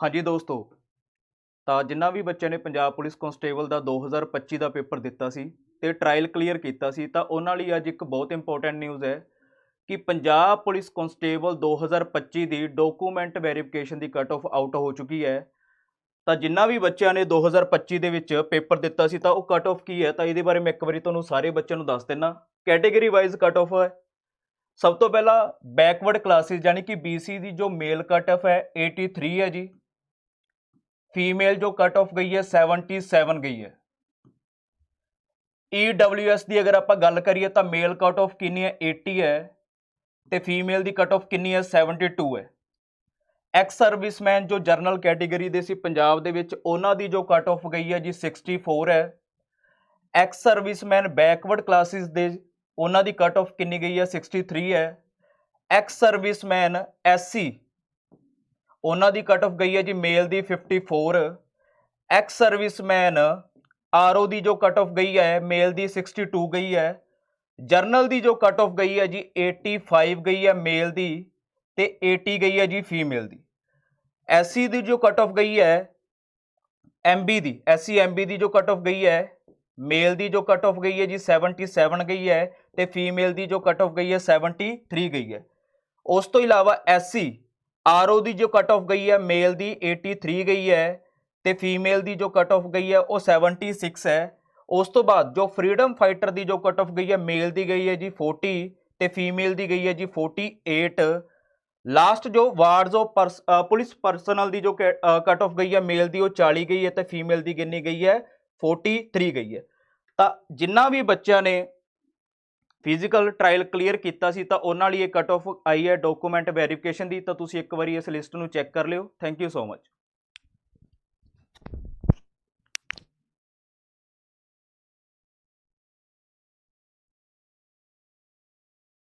ਹਾਂਜੀ ਦੋਸਤੋ, ਤਾਂ ਜਿੰਨਾ ਵੀ ਬੱਚਿਆਂ ਨੇ ਪੰਜਾਬ ਪੁਲਿਸ ਕਨਸਟੇਬਲ ਦਾ 2025 ਦਾ ਪੇਪਰ ਦਿੱਤਾ ਸੀ ਤੇ ਟ੍ਰਾਇਲ ਕਲੀਅਰ ਕੀਤਾ ਸੀ, ਤਾਂ ਉਹਨਾਂ ਲਈ ਅੱਜ ਇੱਕ ਬਹੁਤ ਇੰਪੋਰਟੈਂਟ ਨਿਊਜ਼ ਹੈ ਕਿ ਪੰਜਾਬ ਪੁਲਿਸ ਕਨਸਟੇਬਲ 2025 ਦੀ ਡਾਕੂਮੈਂਟ ਵੈਰੀਫਿਕੇਸ਼ਨ ਦੀ ਕਟ ਆਫ ਆਊਟ ਹੋ ਚੁੱਕੀ ਹੈ। ਤਾਂ ਜਿੰਨਾ ਵੀ ਬੱਚਿਆਂ ਨੇ 2025 ਦੇ ਵਿੱਚ ਪੇਪਰ ਦਿੱਤਾ ਸੀ, ਤਾਂ ਉਹ ਕਟ ਆਫ ਕੀ ਹੈ? ਤਾਂ ਇਹਦੇ ਬਾਰੇ ਮੈਂ ਇੱਕ ਵਾਰੀ ਤੁਹਾਨੂੰ ਸਾਰੇ ਬੱਚਿਆਂ ਨੂੰ ਦੱਸ ਦਿੰਨਾ। ਕੈਟਾਗਰੀ ਵਾਈਜ਼ ਕਟ ਆਫ ਹੈ। ਸਭ ਤੋਂ ਪਹਿਲਾਂ ਬੈਕਵਰਡ ਕਲਾਸਿਸ ਯਾਨੀ ਕਿ BC ਦੀ ਜੋ ਮੇਲ ਕਟ ਆਫ ਹੈ 83 ਹੈ ਜੀ। ਫੀਮੇਲ ਜੋ ਕਟ ਆਫ ਗਈ ਹੈ 77 ਗਈ ਹੈ। EWS ਦੀ ਅਗਰ ਆਪਾਂ ਗੱਲ ਕਰੀਏ ਤਾਂ ਮੇਲ ਕਟ ਆਫ ਕਿੰਨੀ ਹੈ? 80 ਹੈ ਤੇ ਫੀਮੇਲ ਦੀ ਕਟ ਆਫ ਕਿੰਨੀ ਹੈ? 72 ਹੈ। ਐਕਸ ਸਰਵਿਸਮੈਨ ਜੋ ਜਰਨਲ ਕੈਟਾਗਰੀ ਦੇ ਸੀ ਪੰਜਾਬ ਦੇ ਵਿੱਚ, ਉਹਨਾਂ ਦੀ ਜੋ ਕਟ ਆਫ ਗਈ ਹੈ ਜੀ 64 ਹੈ। ਐਕਸ ਸਰਵਿਸਮੈਨ ਬੈਕਵਰਡ ਕਲਾਸਿਸ ਦੇ, ਉਹਨਾਂ ਦੀ ਕਟ ਆਫ ਕਿੰਨੀ ਗਈ ਹੈ? 63 ਹੈ। ਐਕਸ ਸਰਵਿਸਮੈਨ ਐਸਸੀ ਉਹਨਾਂ ਦੀ ਕਟ ਆਫ ਗਈ ਹੈ ਜੀ ਮੇਲ ਦੀ 54 ਐਕਸ ਸਰਵਿਸਮੈਨ ਆਰਓ ਦੀ ਜੋ ਕਟ ਆਫ ਗਈ ਹੈ ਮੇਲ ਦੀ 62 ਗਈ ਹੈ ਜਰਨਲ ਦੀ ਜੋ ਕਟ ਆਫ ਗਈ ਹੈ ਜੀ 85 ਗਈ ਹੈ ਮੇਲ ਦੀ ਤੇ 80 ਗਈ ਹੈ ਜੀ ਫੀਮੇਲ ਦੀ। ਐਸਸੀ ਦੀ ਜੋ ਕਟ ਆਫ ਗਈ ਹੈ ਐਮਬੀ ਦੀ ਐਸਸੀ ਐਮਬੀ ਦੀ ਜੋ ਕਟ ਆਫ ਗਈ ਹੈ ਮੇਲ ਦੀ ਜੋ ਕਟ ਆਫ ਗਈ ਹੈ ਜੀ 77 ਗਈ ਹੈ ਤੇ ਫੀਮੇਲ ਦੀ ਜੋ ਕਟ ਆਫ ਗਈ ਹੈ 73 ਗਈ ਹੈ। ਉਸ ਤੋਂ ਇਲਾਵਾ ਐਸਸੀ ਆਰਓ ਦੀ ਜੋ ਕਟ ਆਫ ਗਈ ਹੈ ਮੇਲ ਦੀ 83 ਗਈ ਹੈ ਤੇ ਫੀਮੇਲ ਦੀ ਜੋ ਕਟ ਆਫ ਗਈ ਹੈ, ਉਹ 76 ਹੈ। ਉਸ ਤੋਂ ਬਾਅਦ ਜੋ ਫਰੀडम ਫਾਈਟਰ ਦੀ ਜੋ ਕਟ ਆਫ ਗਈ ਹੈ ਮੇਲ ਦੀ ਗਈ ਹੈ ਜੀ 40 ਤੇ ਫੀਮੇਲ ਦੀ ਗਈ ਹੈ ਜੀ 48 ਲਾਸਟ ਜੋ ਵਾਰਡਸ ਆਫ ਪੁਲਿਸ ਪਰਸਨਲ ਦੀ ਜੋ ਕਟ ਆਫ ਗਈ ਹੈ ਮੇਲ ਦੀ ਉਹ 40 ਗਈ ਹੈ ਤੇ ਫੀਮੇਲ ਦੀ ਕਿੰਨੀ ਗਈ ਹੈ 43 ਗਈ ਹੈ। ਤਾਂ ਜਿੰਨਾ ਵੀ ਬੱਚਿਆਂ ਨੇ ਫਿਜ਼ੀਕਲ ਟ੍ਰਾਇਲ ਕਲੀਅਰ ਕੀਤਾ ਸੀ, ਤਾਂ ਉਹਨਾਂ ਲਈ ਇਹ ਕਟ ਆਫ ਆਈ ਹੈ ਡਾਕੂਮੈਂਟ ਵੈਰੀਫਿਕੇਸ਼ਨ ਦੀ, ਤਾਂ ਤੁਸੀਂ ਇੱਕ ਵਾਰੀ ਇਸ ਲਿਸਟ ਨੂੰ ਚੈੱਕ ਕਰ ਲਿਓ। Thank you so much